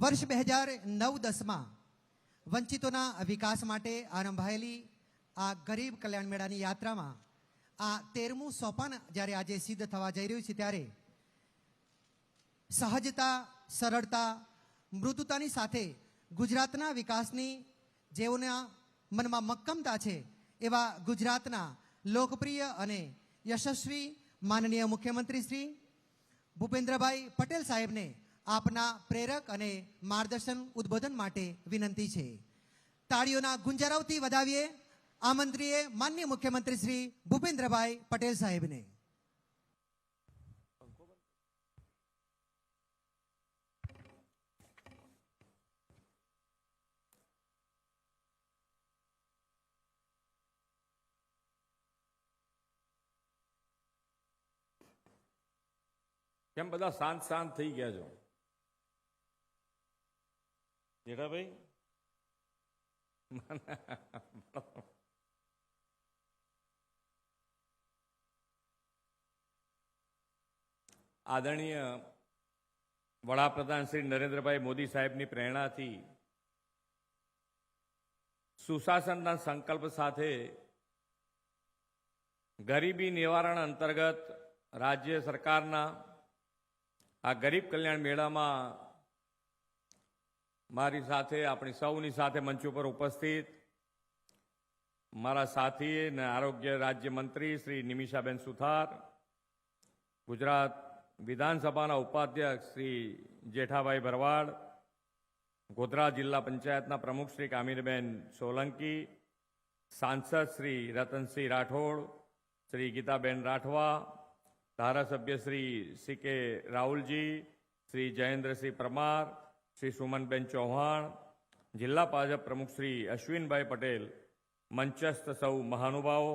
વર્ષ બે હજાર નવ દસમાં વંચિતોના વિકાસ માટે આરંભાયેલી આ ગરીબ કલ્યાણ મેળાની યાત્રામાં આ તેરમું સોપાન જ્યારે આજે સિદ્ધ થવા જઈ રહ્યું છે ત્યારે સહજતા, સરળતા, મૃદુતાની સાથે ગુજરાતના વિકાસની જેઓના મનમાં મક્કમતા છે એવા ગુજરાતના લોકપ્રિય અને યશસ્વી માનનીય મુખ્યમંત્રી શ્રી ભૂપેન્દ્રભાઈ પટેલ સાહેબને આપના પ્રેરક અને માર્ગદર્શન ઉદ્બોધન માટે વિનંતી છે. તાળીઓના ગુંજરાવથી વધાવીએ, આમંત્રીએ માન્ય મુખ્યમંત્રી શ્રી ભૂપેન્દ્રભાઈ પટેલ સાહેબને. કેમ બધા શાંત શાંત થઈ ગયા છો? જેઠાભાઈ? આદરણીય વડાપ્રધાન શ્રી નરેન્દ્રભાઈ મોદી સાહેબની પ્રેરણાથી સુશાસનના સંકલ્પ સાથે ગરીબી નિવારણ અંતર્ગત રાજ્ય સરકારના આ ગરીબ કલ્યાણ મેળામાં મારી સાથે, આપણી સૌની સાથે મંચ ઉપર ઉપસ્થિત મારા સાથી અને આરોગ્ય રાજ્યમંત્રી શ્રી નિમિષાબેન સુથાર, ગુજરાત વિધાનસભાના ઉપાધ્યક્ષ શ્રી જેઠાભાઈ ભરવાડ, ગોધરા જિલ્લા પંચાયતના પ્રમુખ શ્રી કામીરબેન સોલંકી, સાંસદ શ્રી રતનસિંહ રાઠોડ, શ્રી ગીતાબેન રાઠવા, ધારાસભ્ય શ્રી સી કે રાહુલજી, શ્રી જયેન્દ્રસિંહ પરમાર શ્રી સુમનબેન ચૌહાણ, જિલ્લા ભાજપ પ્રમુખ શ્રી અશ્વિનભાઈ પટેલ, મંચસ્થ સૌ મહાનુભાવો,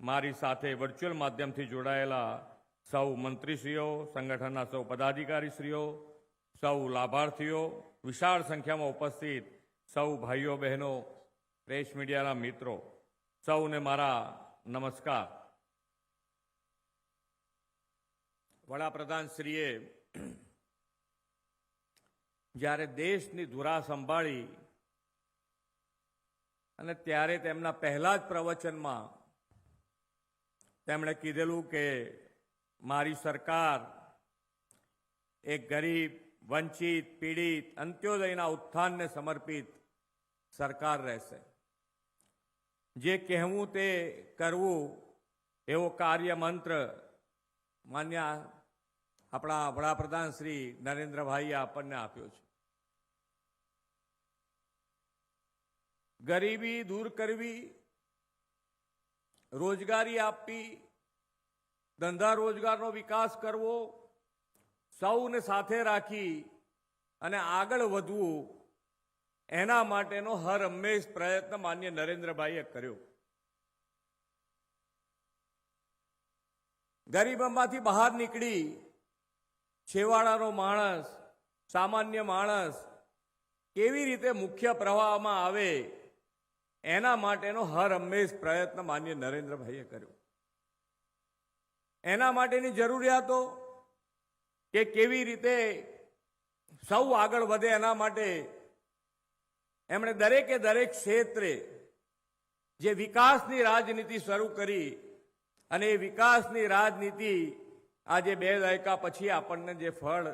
મારી સાથે વર્ચ્યુઅલ માધ્યમથી જોડાયેલા સૌ મંત્રીશ્રીઓ, સંગઠનના સૌ પદાધિકારીશ્રીઓ, સૌ લાભાર્થીઓ, વિશાળ સંખ્યામાં ઉપસ્થિત સૌ ભાઈઓ બહેનો, પ્રેસ મીડિયાના મિત્રો, સૌને મારા નમસ્કાર. વડાપ્રધાન શ્રીએ જ્યારે દેશની ધુરા સંભાળી અને ત્યારે તેમના પહેલા જ પ્રવચનમાં તેમણે કીધેલું કે મારી સરકાર એક ગરીબ, વંચિત, પીડિત, અંત્યોદયના ઉત્થાનને સમર્પિત સરકાર રહેશે. જે કહેવું તે કરવું એવો કાર્ય મંત્ર માન્ય આપણા વડાપ્રધાન શ્રી નરેન્દ્રભાઈએ આપણને આપ્યો છે. ગરીબી દૂર કરવી, રોજગારી આપવી, ધંધા રોજગારનો વિકાસ કરવો, સૌને સાથે રાખી અને આગળ વધવું, એના માટેનો હર હંમેશ પ્રયત્ન માન્ય નરેન્દ્રભાઈએ કર્યો. ગરીબમાંથી બહાર નીકળી છેવાડાનો માણસ, સામાન્ય માણસ, કેવી રીતે મુખ્ય પ્રવાહમાં આવે, એના માટેનો હર હંમેશ પ્રયત્ન માન્ય નરેન્દ્રભાઈએ કર્યો. એના માટેની જરૂરિયાતો કે કેવી રીતે સૌ આગળ વધે એના માટે, એમણે દરેકે દરેક ક્ષેત્રે જે વિકાસની રાજનીતિ શરૂ કરી અને એ વિકાસની રાજનીતિ આજે બે દાયકા પછી આપણને જે ફળ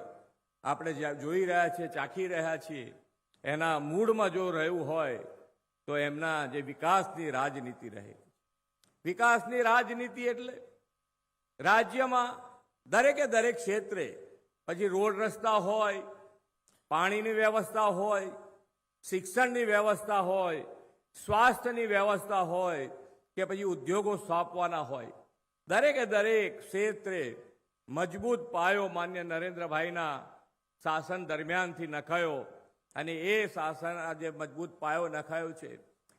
આપણે જોઈ રહ્યા છીએ, ચાખી રહ્યા છીએ, એના મૂળમાં જો રહ્યું હોય, તો એમના જે વિકાસની રાજનીતિ રહે. વિકાસની રાજનીતિ એટલે રાજ્યમાં દરેકે દરેક ક્ષેત્રે પછી રોડ રસ્તા હોય, પાણીની વ્યવસ્થા હોય, શિક્ષણની વ્યવસ્થા હોય, સ્વાસ્થ્યની વ્યવસ્થા હોય કે પછી ઉદ્યોગો સ્થાપવાના હોય. દરેકે દરેક ક્ષેત્રે મજબૂત પાયો માન્ય નરેન્દ્રભાઈના શાસન દરમિયાનથી નખાયો અને એ શાસન આજે મજબૂત પાયો નખાયો છે,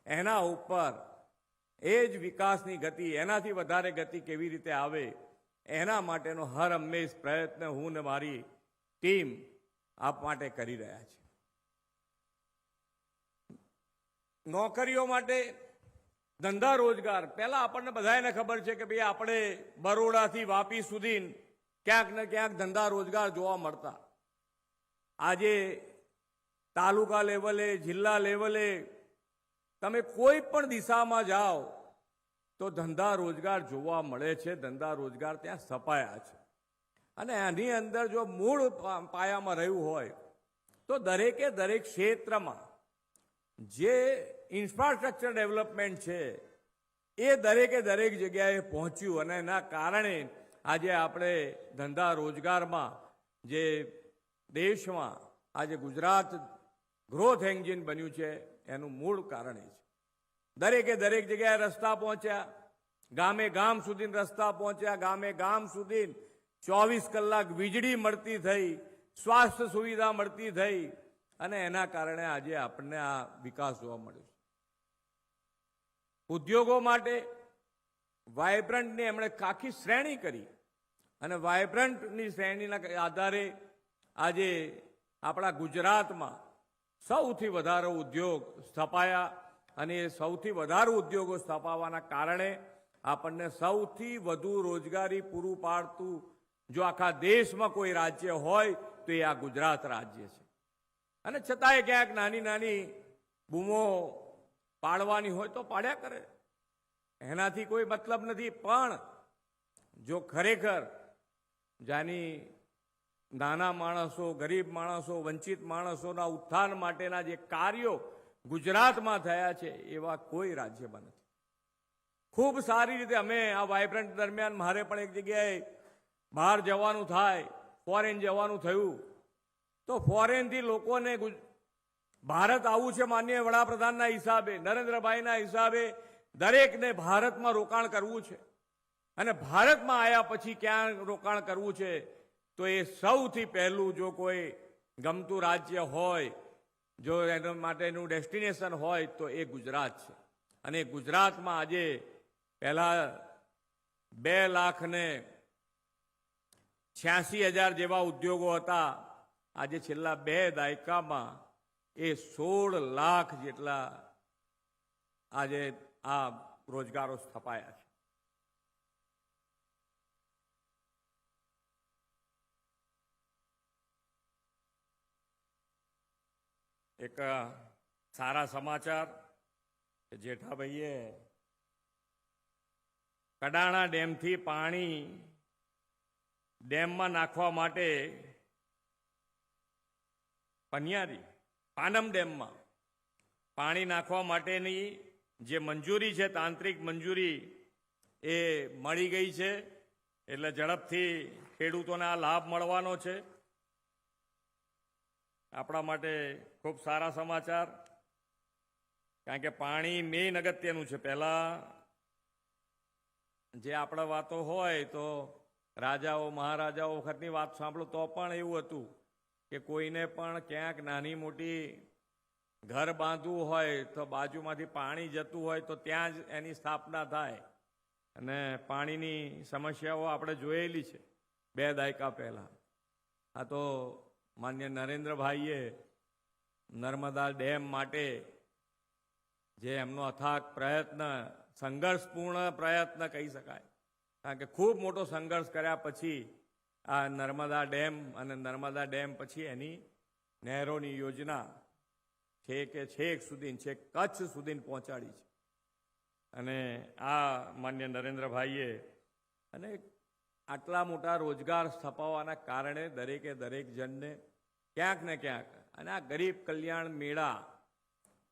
એના ઉપર એ જ વિકાસની ગતિ, એનાથી વધારે ગતિ કેવી રીતે આવે, એના માટેનો હર હંમેશ પ્રયત્ન હું ને મારી ટીમ આપ માટે કરી રહ્યા છે. નોકરીઓ માટે ધંધા રોજગાર, પહેલા આપણને બધાને ખબર છે કે ભાઈ આપણે બરોડાથી વાપી સુધી ક્યાંક ને ક્યાંક ધંધા રોજગાર જોવા મળતા. આજે તાલુકા લેવલે, જિલ્લા લેવલે તમે કોઈ પણ દિશામાં જાઓ તો ધંધા રોજગાર જોવા મળે છે, ધંધા રોજગાર ત્યાં સપાયા છે. અને આની અંદર જો મૂળ પાયામાં રહ્યું હોય તો દરેકે દરેક ક્ષેત્રમાં જે ઇન્ફ્રાસ્ટ્રક્ચર ડેવલપમેન્ટ છે એ દરેકે દરેક જગ્યાએ પહોંચ્યું અને એના કારણે આજે આપણે ધંધા રોજગારમાં જે દેશમાં આજે ગુજરાત ગ્રોથ એન્જિન બન્યું છે, એનું મૂળ કારણ એ છે. દરેકે દરેક જગ્યાએ રસ્તા પહોંચ્યા. ગામે ગામ સુધી રસ્તા પહોંચ્યા. ગામે ગામ સુધી ચોવીસ કલાક વીજળી મળતી થઈ, સ્વાસ્થ્ય સુવિધા મળતી થઈ અને એના કારણે આજે આપણને આ વિકાસ જોવા મળ્યો ઉદ્યોગો માટે વાયબ્રન્ટની એમણે આખી શ્રેણી કરી. અને વાયબ્રન્ટની શ્રેણીના આધારે આજે આપણા ગુજરાતમાં સૌથી વધારે ઉદ્યોગ સ્થપાયા અને એ સૌથી વધારે ઉદ્યોગો સ્થપાવાના કારણે આપણને સૌથી વધુ રોજગારી પૂરું પાડતું જો આખા દેશમાં કોઈ રાજ્ય હોય તો એ આ ગુજરાત રાજ્ય છે. અને છતાંય ક્યાંક નાની નાની બૂમો પાડવાની હોય તો પાડ્યા કરે. એનાથી કોઈ મતલબ નથી, પણ જો ખરેખર જાની નાના માણસો, ગરીબ માણસો, વંચિત માણસોના ઉત્થાન માટેના જે કાર્યો ગુજરાતમાં થયા છે, એવા કોઈ રાજ્યમાં નથી. ખૂબ સારી રીતે અમે આ વાઇબ્રન્ટ દરમિયાન મારે પણ એક જગ્યાએ બહાર જવાનું થાય, ફોરેન જવાનું થયું, તો ફોરેનથી લોકોને ભારત આવું છે માન્ય વડાપ્રધાનના હિસાબે, નરેન્દ્રભાઈના હિસાબે દરેકને ભારતમાં રોકાણ કરવું છે. અને ભારતમાં આવ્યા પછી ક્યાં રોકાણ કરવું છે? તો એ સૌથી પહેલું જો કોઈ ગમતું રાજ્ય હોય, જો એના માટેનું ડેસ્ટિનેશન હોય, તો એ ગુજરાત છે. અને ગુજરાતમાં આજે પહેલા બે લાખ ને છ્યાસી હજાર જેવા ઉદ્યોગો હતા. આજે છેલ્લા બે દાયકામાં એ સોળ લાખ જેટલા આજે આ રોજગારો સ્થપાયા છે. એક સારા સમાચાર જેઠાભાઈએ કડાણા ડેમથી પાણી ડેમમાં નાખવા માટે પનિયારી, પાનમ ડેમમાં પાણી નાખવા માટેની જે મંજૂરી છે, તાંત્રિક મંજૂરી એ મળી ગઈ છે. એટલે ઝડપથી ખેડૂતોને આ લાભ મળવાનો છે. આપણા માટે ખૂબ સારા સમાચાર. કારણ કે પાણી મેઇન અગત્યનું છે. પહેલા જે આપણા વાતો હોય તો રાજાઓ, મહારાજાઓ વખતની વાત સાંભળો તો પણ એવું હતું કે કોઈને પણ ક્યાંક નાની મોટી ઘર બાંધવું હોય તો બાજુમાંથી પાણી જતું હોય તો ત્યાં જ એની સ્થાપના થાય. અને પાણીની સમસ્યાઓ આપણે જોયેલી છે, બે દાયકા પહેલાં. આ તો માન્ય નરેન્દ્રભાઈએ નર્મદા ડેમ માટે જે એમનો અથાક પ્રયત્ન, સંઘર્ષપૂર્ણ પ્રયત્ન કહી શકાય. કારણ કે ખૂબ મોટો સંઘર્ષ કર્યા પછી આ નર્મદા ડેમ અને નર્મદા ડેમ પછી એની નહેરોની યોજના છેકે છેક સુધી છેક કચ્છ સુધી પહોંચાડી છે. અને આ માન્ય નરેન્દ્રભાઈએ અને આટલા મોટા રોજગાર સ્થપાવવાના કારણે દરેકે દરેક જણને ક્યાંક ને ક્યાંક અને આ ગરીબ કલ્યાણ મેળા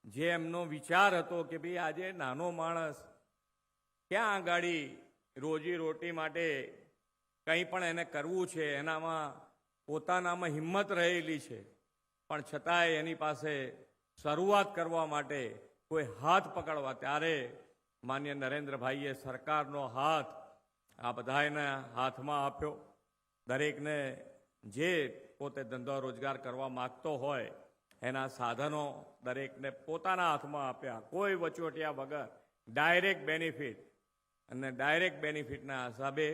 જે એમનો વિચાર હતો કે ભાઈ આજે નાનો માણસ ક્યાં આગાડી રોજી રોટી માટે કંઈ પણ એને કરવું છે, એનામાં પોતાનામાં હિંમત રહેલી છે, પણ છતાંય એની પાસે શરૂઆત કરવા માટે કોઈ હાથ પકડવા ત્યારે માન્ય નરેન્દ્રભાઈએ સરકારનો હાથ આ બધાના હાથમાં આપ્યો. દરેકને જે પોતે ધંધો રોજગાર કરવા માગતો હોય, એના સાધનો દરેકને પોતાના હાથમાં આપ્યા. કોઈ વચોટિયા વગર ડાયરેક્ટ બેનિફિટ અને ડાયરેક્ટ બેનિફિટના હિસાબે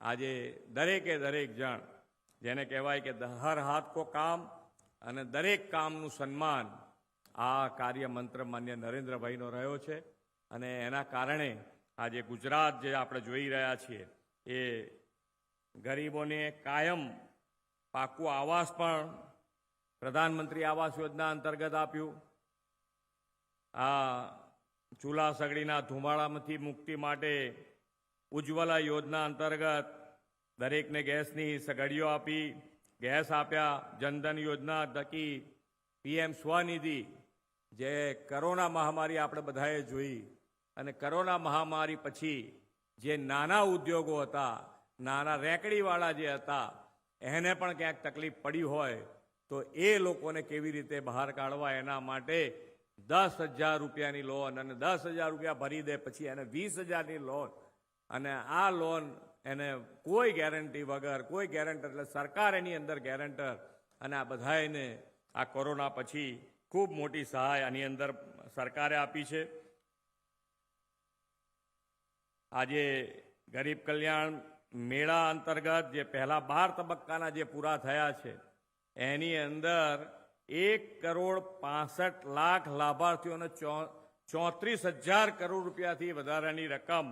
આજે દરેકે દરેક જણ, જેને કહેવાય કે હર હાથ કો કામ અને દરેક કામનું સન્માન આ કાર્ય મંત્ર માન્ય નરેન્દ્રભાઈનો રહ્યો છે અને એના કારણે આજે ગુજરાત જે આપણે જોઈ રહ્યા છીએ એ ગરીબોને કાયમ પાકું આવાસ પણ પ્રધાનમંત્રી આવાસ યોજના અંતર્ગત આપ્યું. આ ચૂલા સગડીના ધુમાડામાંથી મુક્તિ માટે ઉજ્જવલા યોજના અંતર્ગત દરેકને ગેસની સગડીઓ આપી, ગેસ આપ્યા, જનધન યોજના થકી પીએમ સ્વનિધિ જે કરોના મહામારી આપણે બધાએ જોઈ અને કરોના મહામારી પછી જે નાના ઉદ્યોગો હતા, નાના રેકડીવાળા જે હતા, એને પણ ક્યાંક તકલીફ પડી હોય તો એ લોકોને કેવી રીતે બહાર કાઢવા એના માટે દસ હજાર રૂપિયાની લોન અને દસ હજાર રૂપિયા ભરી દે પછી એને વીસ હજારની લોન અને આ લોન એને કોઈ ગેરંટી વગર, કોઈ ગેરંટર એટલે સરકાર એની અંદર ગેરંટર અને આ બધાને આ કોરોના પછી ખૂબ મોટી સહાય આની અંદર સરકારે આપી છે. આજે ગરીબ કલ્યાણ મેળા અંતર્ગત જે પહેલા બાર તબક્કાના જે પૂરા થયા છે, એની અંદર એક કરોડ પાસઠ લાખ લાભાર્થીઓને ચોત્રીસ હજાર કરોડ રૂપિયાથી વધારાની રકમ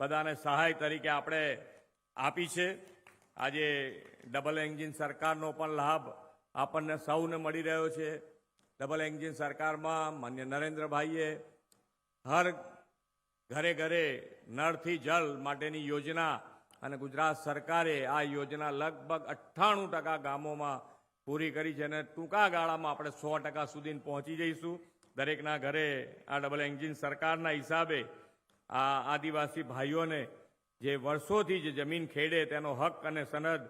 બધાને સહાય તરીકે આપણે આપી છે. આજે ડબલ એન્જિન સરકારનો પણ લાભ આપણને સૌને મળી રહ્યો છે. ડબલ એન્જિન સરકારમાં માન્ય નરેન્દ્રભાઈએ હર ઘરે ઘરે નળથી જળ માટેની યોજના અને ગુજરાત સરકારે આ યોજના લગભગ અઠ્ઠાણું ટકા ગામોમાં પૂરી કરી છે અને ટૂંકા ગાળામાં આપણે સો ટકા સુધી પહોંચી જઈશું. દરેકના ઘરે આ ડબલ એન્જિન સરકારના હિસાબે આ આદિવાસી ભાઈઓને જે વર્ષોથી જે જમીન ખેડે તેનો હક અને સનદ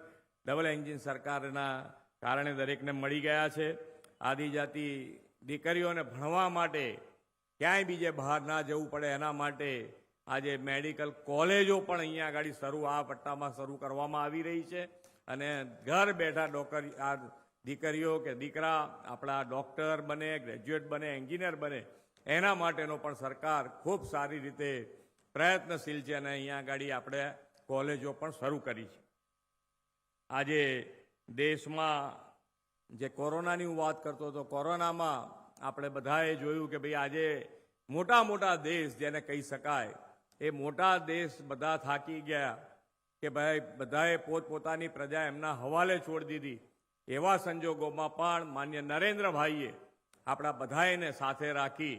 ડબલ એન્જિન સરકારના કારણે દરેકને મળી ગયા છે. આદિજાતિ દીકરીઓને ભણવા માટે ક્યાંય બીજે બહાર ના જવું પડે એના માટે આજે મેડિકલ કોલેજો પણ અહીંયા આગળ શરૂ આ પટ્ટામાં શરૂ કરવામાં આવી રહી છે. અને ઘર બેઠા ડોક્ટર આ દીકરીઓ કે દીકરા, આપણા ડૉક્ટર બને, ગ્રેજ્યુએટ બને, એન્જિનિયર બને, એના માટેનો પણ સરકાર ખૂબ સારી રીતે પ્રયત્નશીલ છે અને અહીંયા આગળ આપણે કોલેજો પણ શરૂ કરી છે. આજે દેશમાં જે કોરોનાની હું વાત કરતો હતો, કોરોનામાં આપણે બધાએ જોયું કે ભાઈ આજે મોટા મોટા દેશ, જેને કહી શકાય, એ મોટા દેશ બધા થાકી ગયા કે ભાઈ બધાએ પોતપોતાની પ્રજા એમના હવાલે છોડી દીધી. એવા સંજોગોમાં પણ માન્ય નરેન્દ્રભાઈએ આપણા બધાએને સાથે રાખી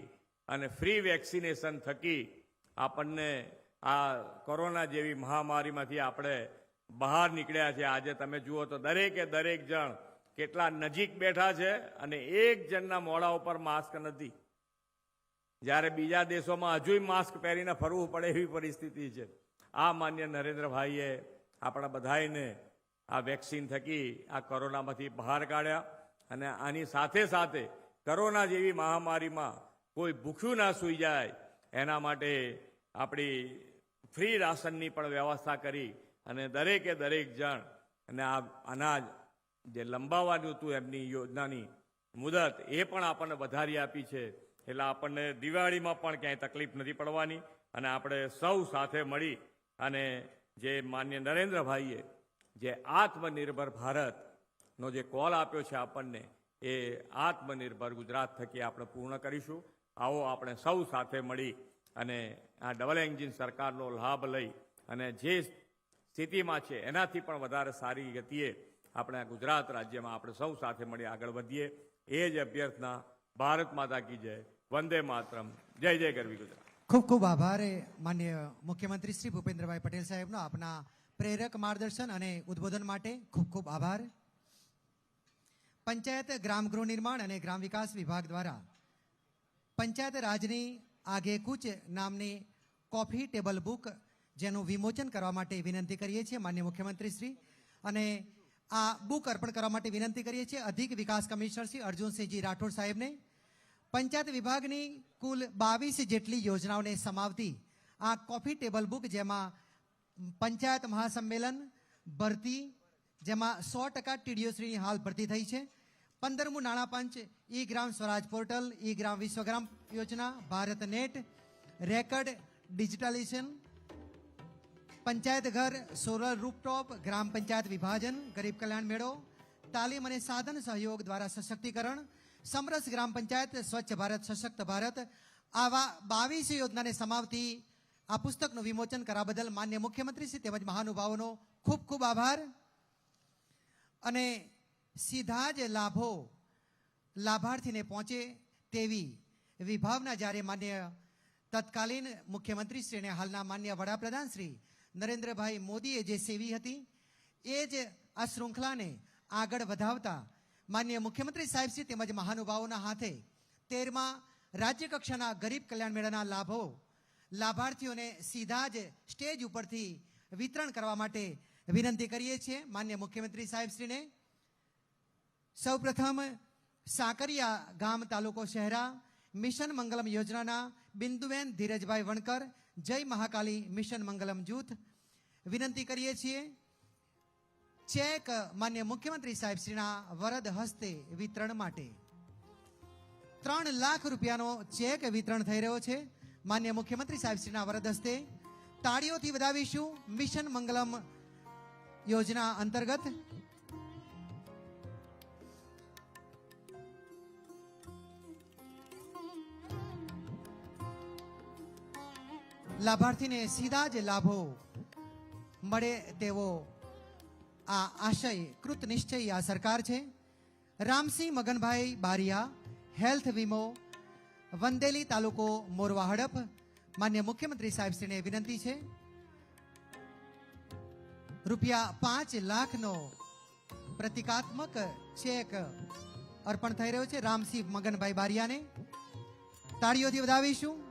અને ફ્રી વેક્સિનેશન થકી આપણને આ કોરોના જેવી મહામારીમાંથી આપણે બહાર નીકળ્યા છે. આજે તમે જુઓ તો દરેકે દરેક જણ કેટલા નજીક બેઠા છે અને એક જણના મોડા ઉપર માસ્ક નથી. જ્યારે બીજા દેશોમાં હજુય માસ્ક પહેરીને ફરવું પડે એવી પરિસ્થિતિ છે. આ માન્ય નરેન્દ્રભાઈએ આપણા બધાને આ વેક્સિન થકી આ કોરોનામાંથી બહાર કાઢ્યા અને આની સાથે સાથે કોરોના જેવી મહામારીમાં કોઈ ભૂખ્યું ના સૂઈ જાય એના માટે આપણી ફ્રી રાશનની પણ વ્યવસ્થા કરી અને દરેકે દરેક જણ અને આ અનાજ જે લંબાવવાનું હતું એમની યોજનાની મુદત, એ પણ આપણને વધારી આપી છે. એટલે આપણને દિવાળીમાં પણ ક્યાંય તકલીફ નથી પડવાની અને આપણે સૌ સાથે મળી અને જે માન્ય નરેન્દ્રભાઈએ જે આત્મનિર્ભર ભારતનો જે કોલ આપ્યો છે આપણને, એ આત્મનિર્ભર ગુજરાત થકી આપણે પૂર્ણ કરીશું. આવો આપણે સૌ સાથે મળી અને આ ડબલ એન્જિન સરકારનો લાભ લઈ અને જે સ્થિતિમાં છે, એનાથી પણ વધારે સારી ગતિએ આપણે ગુજરાત રાજ્યમાં આપણે સૌ સાથે મળી આગળ વધીએ. એ જ અભ્યર્થના ભારત માતા કી જય. વંદે માતરમ. જય જય ગરવી ગુજરાત. ખૂબ ખૂબ આભાર માન્ય મુખ્યમંત્રી શ્રી ભૂપેન્દ્રભાઈ પટેલ સાહેબનો આપના પ્રેરક માર્ગદર્શન અને ઉદ્બોધન માટે ખૂબ ખૂબ આભાર. પંચાયત ગ્રામ ગૃહ નિર્માણ અને ગ્રામ વિકાસ વિભાગ દ્વારા પંચાયત રાજની આગે કૂચ નામની કોફી ટેબલ બુક જેનું વિમોચન કરવા માટે વિનંતી કરીએ છીએ માન્ય મુખ્યમંત્રી શ્રી. અને આ બુક અર્પણ કરવા માટે વિનંતી કરીએ છીએ અધિક વિકાસ કમિશનર શ્રી અર્જુનસિંહજી રાઠોડ સાહેબને. પંચાયત વિભાગની કુલ બાવીસ જેટલી યોજનાઓને સમાવતી આ કોફી ટેબલ બુક જેમાં પંચાયત મહાસંમેલન, ભરતી, જેમાં સો ટકા ટીડીઓશ્રીની હાલ ભરતી થઈ છે. પંદરમું નાણાં પંચ ઈ ગ્રામ સ્વરાજ પોર્ટલ ઈ ગ્રામ વિશ્વગ્રામ યોજના, Bharat net, record digitalisation panchayat ઘર, સોલર રૂપટોપ ગ્રામ પંચાયત વિભાજન, ગરીબ કલ્યાણ મેળો, તાલીમ અને સાધન સહયોગ દ્વારા સશક્તિકરણ, સમરસ ગ્રામ પંચાયત, સ્વચ્છ ભારત, સશક્ત ભારત આવા બાવીસ યોજનાને સમાવતી આ પુસ્તકનું વિમોચન કરવા બદલ માન્ય મુખ્યમંત્રી શ્રી તેમજ મહાનુભાવોનો ખૂબ ખૂબ આભાર. અને સીધા જ લાભો લાભાર્થીને પહોંચે તેવી વિભાવના જ્યારે માન્ય તત્કાલીન મુખ્યમંત્રી શ્રી અને હાલના માન્ય વડાપ્રધાન શ્રી નરેન્દ્રભાઈ મોદીએ જે સેવી હતી, એ જ આ શૃંખલાને આગળ વધાવતા માન્ય મુખ્યમંત્રી સાહેબ શ્રી તેમજ મહાનુભાવોના હાથે તેરમા રાજ્યકક્ષાના ગરીબ કલ્યાણ મેળાના લાભો લાભાર્થીઓને સીધા જ સ્ટેજ ઉપરથી વિતરણ કરવા માટે વિનંતી કરીએ છીએ માન્ય મુખ્યમંત્રી સાહેબશ્રીને સૌપ્રથમ સાકરિયા ગામ તાલુકો શહેરા મિશન મંગલમ યોજનાના બિંદુબેન ધીરજભાઈ વણકર જય મહાકાલી, મિશન મંગલમ જૂથ. વિનંતી કરીએ છીએ, ચેક માન્ય મુખ્યમંત્રી સાહેબ શ્રીના વરદ હસ્તે વિતરણ માટે. ત્રણ લાખ રૂપિયાનો ચેક વિતરણ થઈ રહ્યો છે. માન્ય મુખ્યમંત્રી સાહેબ શ્રીના વરદ હસ્તે તાળીઓથી વધાવીશું મિશન મંગલમ યોજના અંતર્ગત. લાભાર્થીને સીધા જ લાભો મળે તેવો આ આશય, કૃત નિશ્ચય આ સરકાર છે. રામસિંહ મગનભાઈ બારિયા, હેલ્થ વીમો, વંદેલી તાલુકો મોરવા હડપ, માન્ય મુખ્યમંત્રી સાહેબશ્રીને વિનંતી છે. રૂપિયા પાંચ લાખનો પ્રતિકાત્મક ચેક અર્પણ થઈ રહ્યો છે રામસિંહ મગનભાઈ બારિયાને. તાળીઓથી વધાવીશું.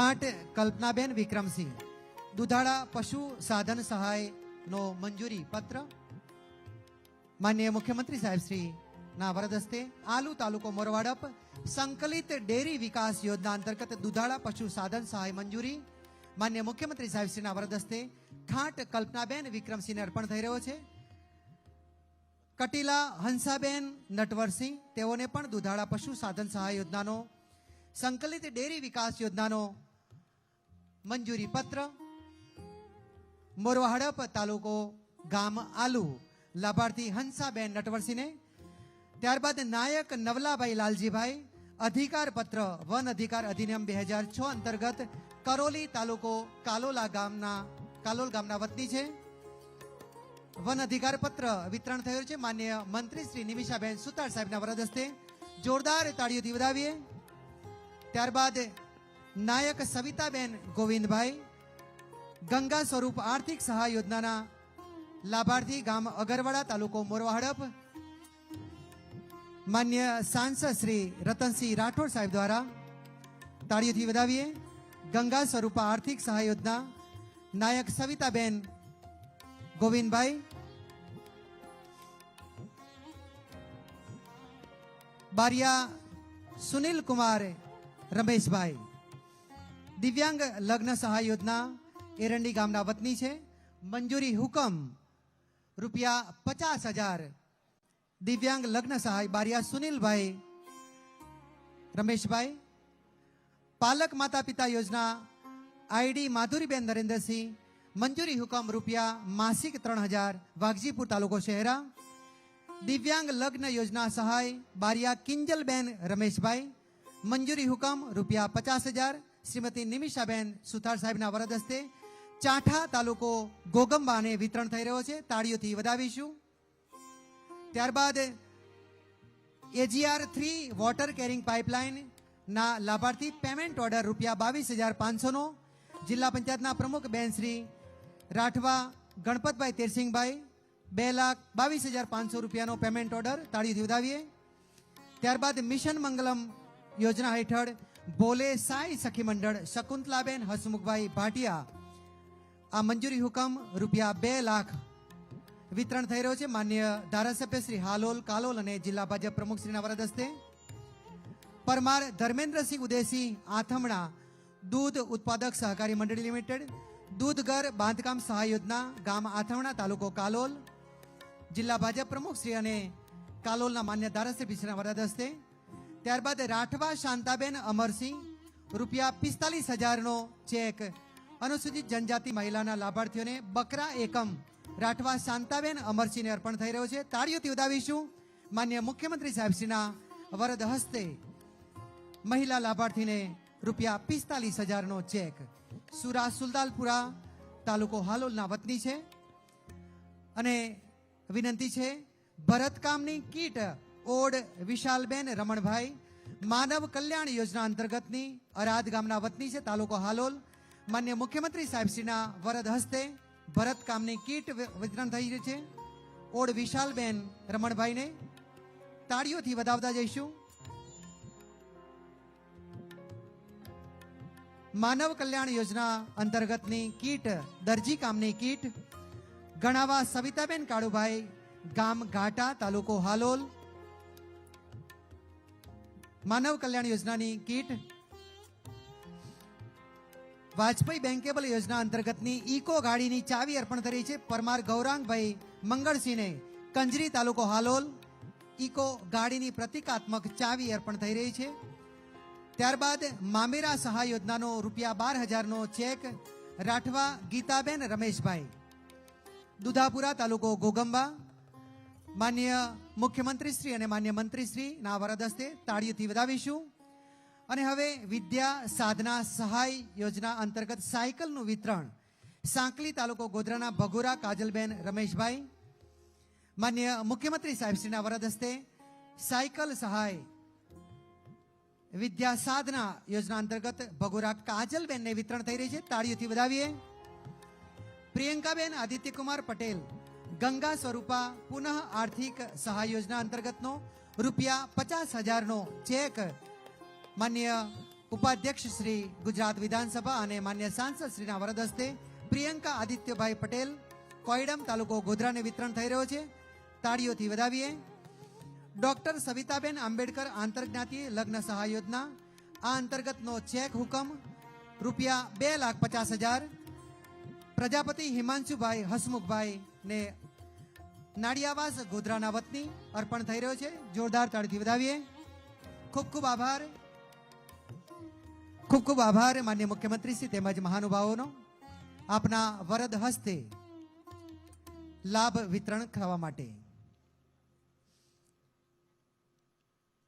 ખાંટ કલ્પનાબેન વિક્રમસિંહ. દુધાળા પશુ સાધન સહાયનો મંજૂરી પત્ર. માનનીય મુખ્યમંત્રી સાહેબ શ્રી, ના વરદસ્તે આલુ તાલુકો મોરવાડપ સંકલિત ડેરી વિકાસ યોજના અંતર્ગત દુધાળા પશુ સાધન સહાય મંજૂરી. માન્ય મુખ્યમંત્રી સાહેબ શ્રીના વરદ હસ્તે ખાંટ કલ્પનાબેન વિક્રમસિંહને અર્પણ થઈ રહ્યો છે. કટીલા હંસાબેન નટવરસિંહ, તેઓને પણ દુધાળા પશુ સાધન સહાય યોજનાનો, સંકલિત ડેરી વિકાસ યોજનાનો મંજૂરી પત્ર મોરવા હડપ તાલુકો ગામ આલુ. લાભાર્થી હંસાબેન નટવરસિંહને. ત્યારબાદ નાયક નવલાભાઈ લાલજીભાઈ, અધિકાર પત્ર, વન અધિકાર અધિનિયમ બે હજાર છ અંતર્ગત કરોલી તાલુકો કાલોલા ગામના, કાલોલ ગામના વતની છે. વન અધિકાર પત્ર વિતરણ થયું છે. માન્ય મંત્રી શ્રી નિમિષાબેન સુતાર સાહેબના વરદ હસ્તે. જોરદાર તાળીઓથી વધાવીએ. ત્યારબાદ નાયક સવિતાબેન ગોવિંદભાઈ, ગંગા સ્વરૂપ આર્થિક સહાય યોજનાના લાભાર્થી ગામ અગરવાડા તાલુકો મોરવા હડપ માન્ય સાંસદ શ્રી રતનસિંહ રાઠોડ સાહેબ દ્વારા તાળીઓથી વધાવીએ ગંગા સ્વરૂપા આર્થિક સહાય યોજના નાયક સવિતાબેન ગોવિંદભાઈ. બારિયા સુનિલ કુમાર રમેશભાઈ. દિવ્યાંગ લગ્ન સહાય યોજના એરંડી ગામના વતની છે. મંજૂરી હુકમ રૂપિયા પચાસ હજાર દિવ્યાંગ લગ્ન સહાય બારિયા સુનિલભાઈ, રમેશભાઈ, પાલક માતા પિતા યોજના આઈડી માધુરીબેન નરેન્દ્રસિંહ, મંજૂરી હુકમ રૂપિયા માસિક ત્રણ હજાર વાઘજીપુર તાલુકો શહેરા. દિવ્યાંગ લગ્ન યોજના સહાય બારિયા કિંજલબેન રમેશભાઈ, મંજૂરી હુકમ રૂપિયા પચાસ હજાર શ્રીમતી નિમિષાબેન સુથાર સાહેબના વરદ હસ્તે ચાઠા તાલુકો ગોગંબાને વિતરણ થઈ રહ્યો છે. તાળીઓથી વધાવીશું. ત્યારબાદ AGR three water carrying pipeline ના લાભાર્થી પેમેન્ટ ઓર્ડર રૂપિયા બાવીસ હજાર પાંચસોનો જિલ્લા પંચાયતના પ્રમુખ બેન શ્રી રાઠવા ગણપતભાઈ તેરસિંહભાઈ બે લાખ બાવીસ હજાર પાંચસો રૂપિયાનો પેમેન્ટ ઓર્ડર તાળીથી વધાવીએ. ત્યારબાદ મિશન મંગલમ યોજના હેઠળ ભોલે સાઈ સખી મંડળ શકુંતલાબેન હસમુખભાઈ ભાટિયા, આ મંજૂરી હુકમ રૂપિયા બે લાખ વિતરણ થઈ રહ્યો છે. માન્ય ધારાસભ્ય શ્રી હાલોલ કાલોલ અને જિલ્લા ભાજપ પ્રમુખ શ્રીના વરદ હસ્તે. પરમાર ધર્મેન્દ્રસિંહ ઉદેસી આથમણા દૂધ ઉત્પાદક સહકારી મંડળી લિમિટેડ, દૂધઘર બાંધકામ સહાય યોજના ગામ આથમણા તાલુકો કાલોલ, જિલ્લા ભાજપ પ્રમુખ શ્રી અને કાલોલના માન્ય ધારાસભ્ય શ્રીના વરદ હસ્તે. ત્યારબાદ રાઠવા શાંતાબેન અમરસિંહ, રૂપિયા પિસ્તાલીસ હજારનો ચેક. અનુસૂચિત જનજાતિ મહિલાના લાભાર્થીઓને બકરા એકમ રાઠવા શાંતાબેન અમરસિંહને અર્પણ થઈ રહ્યો છે. તાળીઓથી ઉદાવીશું માન્ય મુખ્યમંત્રી સાહેબશ્રીના વરદ હસ્તે મહિલા લાભાર્થીને રૂપિયા પિસ્તાલીસ હજારનો ચેક. સુરા સુલતાલપુરા તાલુકો હાલોલના વતની છે. અને વિનંતી છે, ભરતકામની કીટ ઓડ વિશાલબેન રમણભાઈ, માનવ કલ્યાણ યોજના અંતર્ગતની અરાદ ગામના વતની છે તાલુકો હાલોલ. માન્ય મુખ્યમંત્રી સાહેબશ્રીના વરદ હસ્તે ભરતકામની કીટ વિતરણ થઈ રહી છે. ઓડ વિશાલબેન રમણભાઈને તાળીઓથી વધાવતા જઈશું. માનવ કલ્યાણ યોજના અંતર્ગતની કીટ, દરજી કામની કીટ, ગણાવા સવિતાબેન કાળુભાઈ, ગામ ઘાટા તાલુકો હાલોલ. માનવ કલ્યાણ યોજનાની કીટ વાજપેયી બેંકેબલ યોજના અંતર્ગતની ઇકો ગાડીની ચાવી અર્પણ કરી છે પરમાર ગૌરાંગભાઈ મંગળસિંહને. કંજરી તાલુકો હાલોલ ઇકો ગાડીની પ્રતિકાત્મક ચાવી અર્પણ થઈ રહી છે. ત્યારબાદ મામેરા સહાય યોજનાનો રૂપિયા બાર હજારનો ચેક રાઠવા ગીતાબેન રમેશભાઈ. દુધાપુરા તાલુકો ગોગંબા. માન્ય મુખ્યમંત્રીશ્રી અને માન્ય મંત્રીશ્રીના વરદ હસ્તે તાળીઓથી વધાવીશું. અને હવે વિદ્યા સાધના સહાય યોજના અંતર્ગત સાયકલનું વિતરણ સાંકલી તાલુકો ગોધરાના ભગોરા કાજલબેન રમેશભાઈ. માન્ય મુખ્યમંત્રી સાહેબશ્રીના વરદ હસ્તે સાયકલ સહાય વિદ્યા સાધના યોજના અંતર્ગત ભગોરા કાજલબેનને વિતરણ થઈ રહી છે. તાળીઓથી વધાવીએ. પ્રિયંકાબેન આદિત્યકુમાર પટેલ ગંગા સ્વરૂપા પુનઃ આર્થિક સહાય યોજના અંતર્ગતનો રૂપિયા પચાસ હજારનો ચેક માન્ય ઉપાધ્યક્ષ શ્રી ગુજરાત વિધાનસભા અને માન્ય સાંસદ શ્રીના વરદ હસ્તે પ્રિયંકા આદિત્યભાઈ પટેલ કોયડમ તાલુકો ગોધરાને વિતરણ થઈ રહ્યો છે. તાળીઓથી વધાવીએ. ડોક્ટર સવિતાબેન આંબેડકર આંતરજ્ઞાતીય લગ્ન સહાય યોજના. આ અંતર્ગતનો ચેક હુકમ રૂપિયા બે લાખ પચાસ હજાર. પ્રજાપતિ હિમાંશુભાઈ હસમુખભાઈ ને નાડિયાવાસ ગોધરાના વતની અર્પણ થઈ રહ્યો છે. જોરદાર તાળીથી વધાવીએ. ખૂબ ખૂબ આભાર. ખૂબ ખૂબ આભાર, માન્ય મુખ્યમંત્રી શ્રી તેમજ મહાનુભાવોનો. આપના વરદ હસ્તે લાભ વિતરણ થવા માટે.